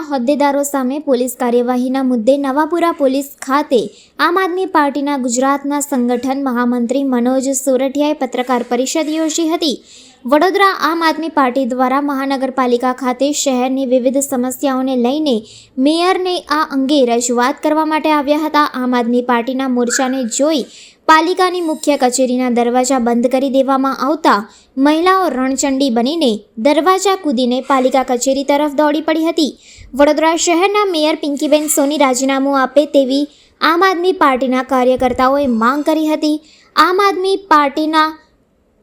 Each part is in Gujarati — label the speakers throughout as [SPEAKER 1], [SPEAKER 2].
[SPEAKER 1] પાર્ટીના હોદ્દેદારો સામે પોલીસ કાર્યવાહીના મુદ્દે નવાપુરા પોલીસ ખાતે આમ આદમી પાર્ટીના ગુજરાતના સંગઠન મહામંત્રી મનોજ સોરઠિયાએ પત્રકાર પરિષદ યોજી હતી. વડોદરા આમ આદમી પાર્ટી દ્વારા મહાનગરપાલિકા ખાતે શહેરની વિવિધ સમસ્યાઓને લઈને મેયરને આ અંગે રજૂઆત કરવા માટે આવ્યા હતા. આમ આદમી પાર્ટીના મોરચાને જોઈ પાલિકાની મુખ્ય કચેરીના દરવાજા બંધ કરી દેવામાં આવતા મહિલાઓ રણચંડી બનીને દરવાજા કૂદીને પાલિકા કચેરી તરફ દોડી પડી હતી. વડોદરા શહેરના મેયર પિંકીબેન સોની રાજીનામું આપે તેવી આમ આદમી પાર્ટીના કાર્યકર્તાઓએ માંગ કરી હતી. આમ આદમી પાર્ટીના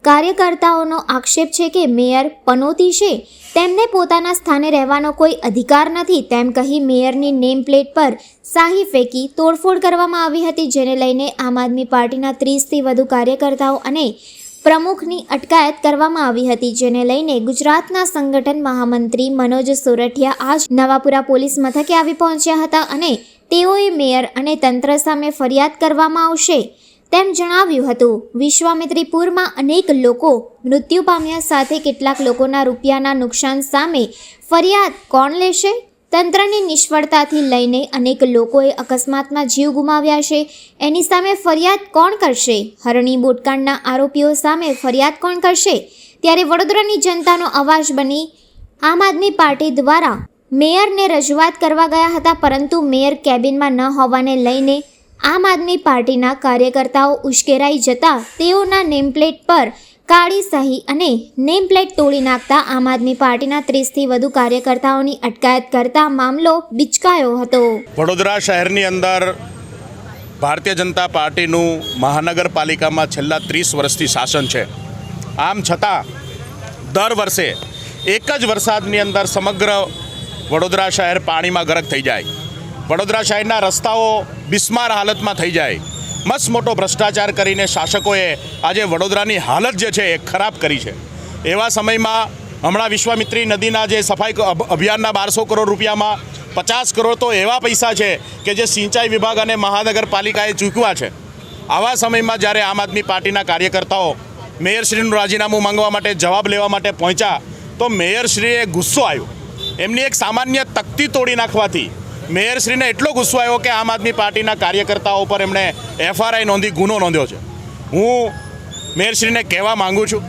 [SPEAKER 1] કાર્યકર્તાઓનો આક્ષેપ છે કે મેયર પનોતી છે. તેમને પોતાના સ્થાને રહેવાનો કોઈ અધિકાર નથી, તેમ કહી મેયરની નેમ પ્લેટ પર શાહી ફેંકી તોડફોડ કરવામાં આવી હતી, જેને લઈને આમ આદમી પાર્ટીના ત્રીસથી વધુ કાર્યકર્તાઓ અને પ્રમુખની અટકાયત કરવામાં આવી હતી, જેને લઈને ગુજરાતના સંગઠન મહામંત્રી મનોજ સોરઠિયા આજ નવાપુરા પોલીસ મથકે આવી પહોંચ્યા હતા અને તેઓએ મેયર અને તંત્ર સામે ફરિયાદ કરવામાં આવશે. તેમ જણાવ્યું હતું. વિશ્વામિત્રીપુરમાં અનેક લોકો મૃત્યુ પામ્યા સાથે કેટલાક લોકોના રૂપિયાના નુકસાન સામે ફરિયાદ કોણ લેશે? તંત્રની નિષ્ફળતાથી લઈને અનેક લોકોએ અકસ્માતમાં જીવ ગુમાવ્યા છે. એની સામે ફરિયાદ કોણ કરશે? હરણી બોટકાંડના આરોપીઓ સામે ફરિયાદ કોણ કરશે? ત્યારે વડોદરાની જનતાનો અવાજ બની આમ આદમી પાર્ટી દ્વારા મેયરને રજૂઆત કરવા ગયા હતા, પરંતુ મેયર કેબિનમાં ન હોવાને લઈને આમ આદમી પાર્ટીના કાર્યકર્તાઓ ઉશ્કેરાઈ જતા તેઓના નેમપ્લેટ પર કાળી સહી અને નેમપ્લેટ તોડી નાખતા આમ આદમી પાર્ટીના ત્રીસથી વધુ કાર્યકર્તાઓની અટકાયત કરતા મામલો બિચકાયો હતો.
[SPEAKER 2] વડોદરા શહેરની અંદર ભારતીય જનતા પાર્ટીનું મહાનગરપાલિકામાં છેલ્લા ત્રીસ વર્ષથી શાસન છે. આમ છતાં દર વર્ષે એક જ વરસાદની અંદર સમગ્ર વડોદરા શહેર પાણીમાં ગરક થઈ જાય. વડોદરા શહેરના રસ્તાઓ બિસ્માર હાલતમાં થઈ જાય. મસ્ત મોટો ભ્રષ્ટાચાર કરીને શાસકોએ આજે વડોદરાની હાલત જે છે એ ખરાબ કરી છે. એવા સમયમાં હમણાં વિશ્વામિત્રી નદીના જે સફાઈ અભિયાનના બારસો કરોડ રૂપિયામાં પચાસ કરોડ તો એવા પૈસા છે કે જે સિંચાઈ વિભાગ અને મહાનગરપાલિકાએ ચૂકવ્યા છે. આવા સમયમાં જ્યારે આમ આદમી પાર્ટીના કાર્યકર્તાઓ મેયરશ્રીનું રાજીનામું માંગવા માટે જવાબ લેવા માટે પહોંચ્યા, તો મેયરશ્રીએ ગુસ્સો આવ્યો. એમની એક સામાન્ય તકતી તોડી નાખવાથી મેયરશ્રીને એટલો ગુસ્સો આવ્યો કે આમ આદમી પાર્ટીના કાર્યકર્તાઓ પર એમણે એફઆરઆઈ નોંધી, ગુનો નોંધ્યો છે. હું મેયરશ્રીને કહેવા માંગુ છું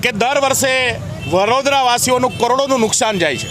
[SPEAKER 2] કે દર વર્ષે વડોદરાવાસીઓનું કરોડોનું નુકસાન જાય છે.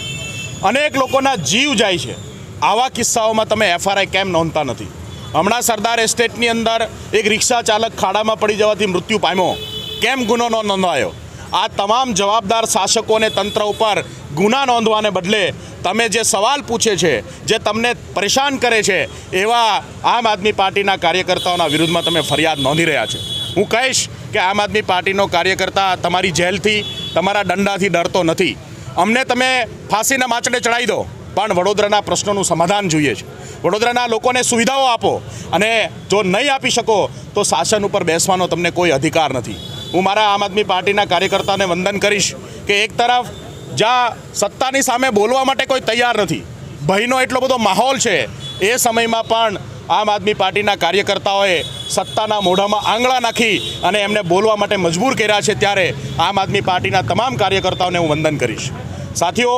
[SPEAKER 2] અનેક લોકોના જીવ જાય છે. આવા કિસ્સાઓમાં તમે એફઆરઆઈ કેમ નોંધતા નથી? હમણાં સરદાર એસ્ટેટની અંદર એક રિક્ષા ચાલક ખાડામાં પડી જવાથી મૃત્યુ પામ્યો. કેમ ગુનો નોંધાયો? આ તમામ જવાબદાર શાસકો અને તંત્ર ઉપર ગુના નોંધવાને બદલે તમે જે સવાલ પૂછે છે, જે તમને પરેશાન કરે છે, એવા આમ આદમી પાર્ટીના કાર્યકર્તાઓના વિરુદ્ધમાં તમે ફરિયાદ નોંધી રહ્યા છે. હું કહીશ કે આમ આદમી પાર્ટીનો કાર્યકર્તા તમારી જેલથી, તમારા દંડાથી ડરતો નથી. અમને તમે ફાંસીના માચડે ચડાવી દો, પણ વડોદરાના પ્રશ્નોનું સમાધાન જોઈએ છે. વડોદરાના લોકોને સુવિધાઓ આપો અને જો નહીં આપી શકો, તો શાસન ઉપર બેસવાનો તમને કોઈ અધિકાર નથી. હું મારા આમ આદમી પાર્ટીના કાર્યકર્તાને વંદન કરીશ કે એક તરફ જ્યાં સત્તાની સામે બોલવા માટે કોઈ તૈયાર નથી, ભયનો એટલો બધો માહોલ છે, એ સમયમાં પણ આમ આદમી પાર્ટીના કાર્યકર્તાઓએ સત્તાના મોઢામાં આંગળા નાખી અને એમને બોલવા માટે મજબૂર કર્યા છે ત્યારે આમ આદમી પાર્ટીના તમામ કાર્યકર્તાઓને હું વંદન કરીશ. સાથીઓ,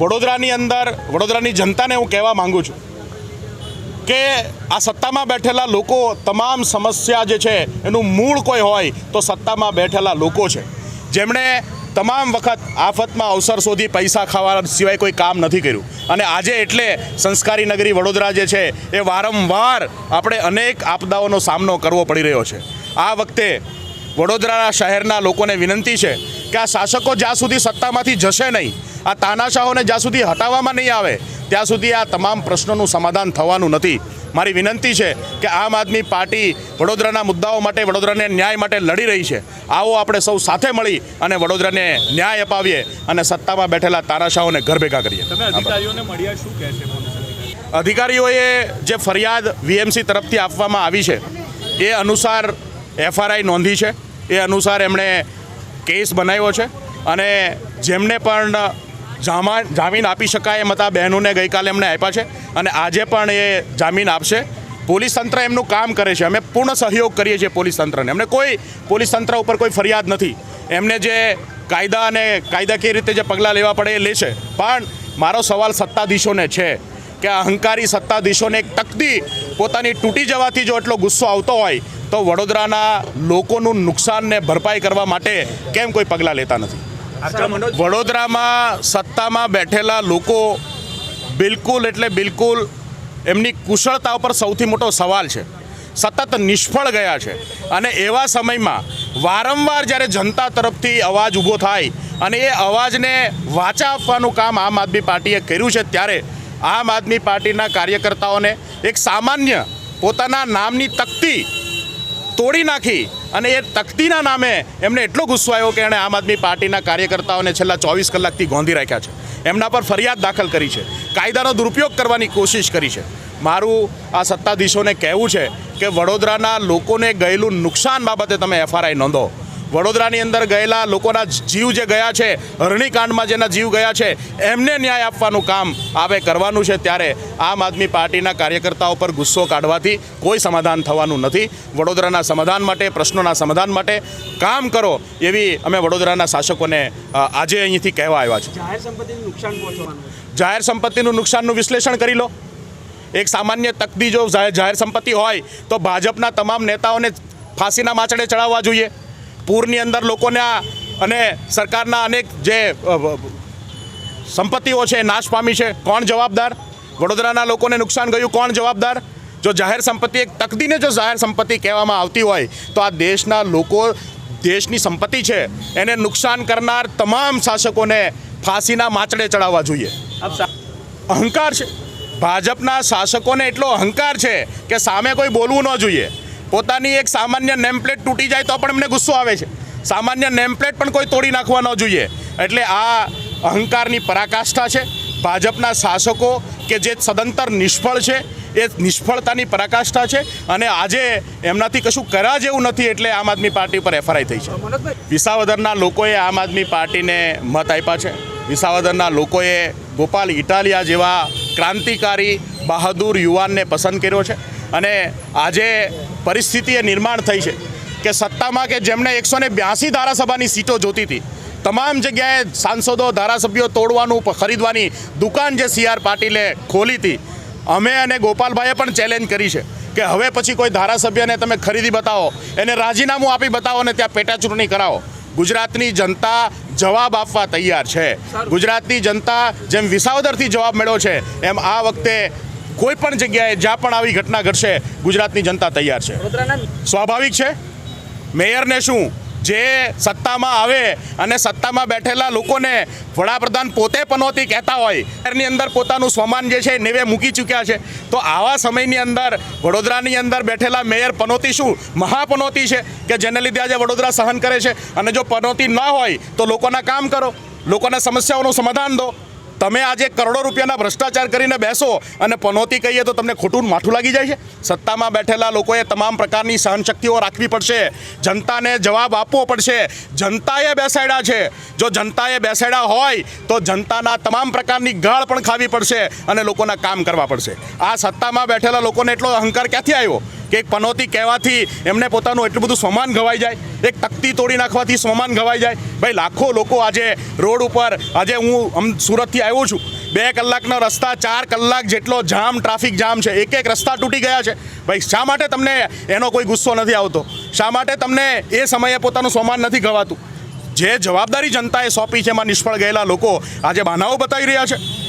[SPEAKER 2] વડોદરાની અંદર, વડોદરાની જનતાને હું કહેવા માંગુ છું કે આ સત્તામાં બેઠેલા લોકો તમામ સમસ્યા જે છે એનું મૂળ કોઈ હોય તો સત્તામાં બેઠેલા લોકો છે. જેમણે તમામ વખત આફતમાં અવસર શોધી પૈસા ખાવા સિવાય કોઈ કામ નથી કર્યું. અને આજે એટલે સંસ્કારી નગરી વડોદરા જે છે એ વારંવાર આપણે અનેક આપદાઓનો સામનો કરવો પડી રહ્યો છે. આ વખતે વડોદરા શહેરના લોકોને વિનંતી છે કે આ શાસકો જ્યાં સુધી સત્તામાંથી જશે નહીં, આ તાનાશાહોને જ્યાં સુધી હટાવવામાં નહીં આવે ત્યાં સુધી આ તમામ પ્રશ્નોનું સમાધાન થવાનું નથી. મારી વિનંતી છે કે આમ આદમી પાર્ટી વડોદરાના મુદ્દાઓ માટે વડોદરાને ન્યાય માટે લડી રહી છે. આવો આપણે સૌ સાથે મળી અને વડોદરાને ન્યાય અપાવીએ અને સત્તામાં બેઠેલા તારાશાહોને ઘર ભેગા કરીએ. અધિકારીઓએ જે ફરિયાદ વીએમસી તરફથી આપવામાં આવી છે એ અનુસાર એફઆરઆઈ નોંધી છે. એ અનુસાર એમણે કેસ બનાવ્યો છે અને જેમને પણ જામાન જામીન આપી શકાય એમ હતા. બહેનોને ગઈકાલે એમણે આપ્યા છે અને આજે પણ એ જામીન આપશે. પોલીસ તંત્ર એમનું કામ કરે છે. અમે પૂર્ણ સહયોગ કરીએ છીએ પોલીસ તંત્રને. અમને કોઈ પોલીસ તંત્ર ઉપર કોઈ ફરિયાદ નથી. એમને જે કાયદા અને કાયદાકીય રીતે જે પગલાં લેવા પડે એ લેશે પણ મારો સવાલ સત્તાધીશોને છે કે અહંકારી સત્તાધીશોને એક તકદી પોતાની તૂટી જવાથી જો એટલો ગુસ્સો આવતો હોય, તો વડોદરાના લોકોનું નુકસાનને ભરપાઈ કરવા માટે કેમ કોઈ પગલાં લેતા નથી? વડોદરામાં સત્તામાં બેઠેલા લોકો બિલકુલ એટલે બિલકુલ એમની કુશળતા ઉપર સૌથી મોટો સવાલ છે. સતત નિષ્ફળ ગયા છે. અને એવા સમયમાં વારંવાર જ્યારે જનતા તરફથી અવાજ ઊભો થાય અને એ અવાજને વાચા આપવાનું કામ આમ આદમી પાર્ટીએ કર્યું છે, ત્યારે આમ આદમી પાર્ટીના કાર્યકર્તાઓને એક સામાન્ય પોતાના નામની તકતી તોડી નાખી અને એ તકતીના નામે એમને એટલો ગુસ્સો આવ્યો કે એણે આમ આદમી પાર્ટીના કાર્યકર્તાઓને છેલ્લા ચોવીસ કલાકથી ગોંધી રાખ્યા છે. એમના પર ફરિયાદ દાખલ કરી છે. કાયદાનો દુરુપયોગ કરવાની કોશિશ કરી છે. મારું આ સત્તાધીશોને કહેવું છે કે વડોદરાના લોકોને ગયેલું નુકસાન બાબતે તમે એફઆરઆઈ નોંધો. વડોદરાની અંદર ગયેલા લોકોના જીવ જે ગયા છે હરણીકાંડમાં જેના જીવ ગયા છે એમને ન્યાય આપવાનું કામ આવે કરવાનું છે ત્યારે આમ આદમી પાર્ટીના કાર્યકર્તાઓ પર ગુસ્સો કાઢવાથી કોઈ સમાધાન થવાનું નથી. વડોદરાના સમાધાન માટે પ્રશ્નોના સમાધાન માટે કામ કરો એવી અમે વડોદરાના શાસકોને આજે અહીંથી કહેવા આવ્યા છે
[SPEAKER 3] જાહેર સંપત્તિનું નુકસાન પહોંચવાનું
[SPEAKER 2] જાહેર સંપત્તિનું નુકસાનનું વિશ્લેષણ કરી લો. એક સામાન્ય તકદી જો જાહેર જાહેર સંપત્તિ હોય તો ભાજપના તમામ નેતાઓને ફાંસીના માચડે ચડાવવા જોઈએ. પૂરની અંદર લોકોને અને સરકારના અનેક જે સંપત્તિઓ છે નાશ પામી છે, કોણ જવાબદાર? વડોદરાના લોકોને નુકસાન ગયું, કોણ જવાબદાર? જો જાહેર સંપત્તિ એક તકદીને જો જાહેર સંપત્તિ કહેવામાં આવતી હોય, તો આ દેશના લોકો, દેશની સંપત્તિ છે, એને નુકસાન કરનાર તમામ શાસકોને ફાંસીના માચડે ચડાવવા જોઈએ. અહંકાર છે. ભાજપના શાસકોને એટલો અહંકાર છે કે સામે કોઈ બોલવું ન જોઈએ. પોતાની એક સામાન્ય નેમપ્લેટ તૂટી જાય તો પણ એમને ગુસ્સો આવે છે. સામાન્ય નેમપ્લેટ પણ કોઈ તોડી નાખવા ન જોઈએ. એટલે આ અહંકારની પરાકાષ્ઠા છે. ભાજપના શાસકો કે જે સદંતર નિષ્ફળ છે, એ નિષ્ફળતાની પરાકાષ્ઠા છે અને આજે એમનાથી કશું કરા જેવું નથી એટલે આમ આદમી પાર્ટી પર એફઆરઆઈ થઈ છે. વિસાવદરના લોકોએ આમ આદમી પાર્ટીને મત આપ્યા છે. વિસાવદરના લોકોએ ગોપાલ ઇટાલિયા જેવા ક્રાંતિકારી બહાદુર યુવાનને પસંદ કર્યો છે અને આજે પરિસ્થિતિ એ નિર્માણ થઈ છે કે સત્તામાં કે જેમણે એકસો ને બ્યાસી ધારાસભાની સીટો જોતી હતી તમામ જગ્યાએ સાંસદો ધારાસભ્યો તોડવાનું ખરીદવાની દુકાન જે સી આર પાટીલે ખોલી હતી અમે અને ગોપાલભાઈએ પણ ચેલેન્જ કરી છે કે હવે પછી કોઈ ધારાસભ્યને તમે ખરીદી બતાવો એને રાજીનામું આપી બતાવો અને ત્યાં પેટાચૂંટણી કરાવો. ગુજરાતની જનતા જવાબ આપવા તૈયાર છે. ગુજરાતની જનતા જેમ વિસાવદરથી જવાબ મળ્યો છે એમ આ વખતે કોઈ પણ જગ્યાએ જ્યાં પણ આવી ઘટના ઘટશે ગુજરાતની જનતા તૈયાર છે. સ્વાભાવિક છે? મેયરને શું? જે સત્તામાં આવે અને સત્તામાં બેઠેલા લોકોને વડાપ્રધાન પોતે પનોતી કહેતા હોય એની અંદર પોતાનું સ્વમાન જે છે નેવે મૂકી ચૂક્યા છે. તો આવા સમયની અંદર વડોદરાની અંદર બેઠેલા મેયર પનોતી શું? મહાપનોતી છે કે જેને લીધે આજે વડોદરા સહન કરે છે? અને જો પનોતી ન હોય તો લોકોના કામ કરો. લોકોના સમસ્યાઓનું સમાધાન દો. તમે આજે કરોડો રૂપિયાના ભ્રષ્ટાચાર કરીને બેસો અને પનોતી કહીએ તો તમને ખોટું માઠું લાગી જાય છે? સત્તામાં બેઠેલા લોકોએ તમામ પ્રકારની સહનશક્તિઓ રાખવી પડશે. જનતાને જવાબ આપવો પડશે. જનતાએ બેસાડ્યા છે. જો જનતાએ બેસાડ્યા હોય તો જનતાના તમામ પ્રકારની ગાળ પણ ખાવી પડશે અને લોકોના કામ કરવા પડશે. આ સત્તામાં બેઠેલા લોકોને એટલો અહંકાર ક્યાંથી આવ્યો? કે એક પનોતી કહેવાથી એમને પોતાનું એટલું બધું સમાન ગવાઈ જાય, એક તકતી તોડી નાખવાથી સમાન ગવાઈ જાય. ભાઈ, લાખો લોકો આજે રોડ ઉપર, આજે હું સુરતથી આવ્યો છું. બે કલાકનો રસ્તા, ચાર કલાક જેટલો જામ, ટ્રાફિક જામ છે. એક એક રસ્તા તૂટી ગયા છે. ભાઈ, શા માટે તમને એનો કોઈ ગુસ્સો નથી આવતો? શા માટે તમને એ સમયે પોતાનું સમાન નથી ગવાતું? જે જવાબદારી જનતાએ સોંપી છે, એમાં નિષ્ફળ ગયેલા લોકો આજે બહાનાઓ બતાવી રહ્યા છે.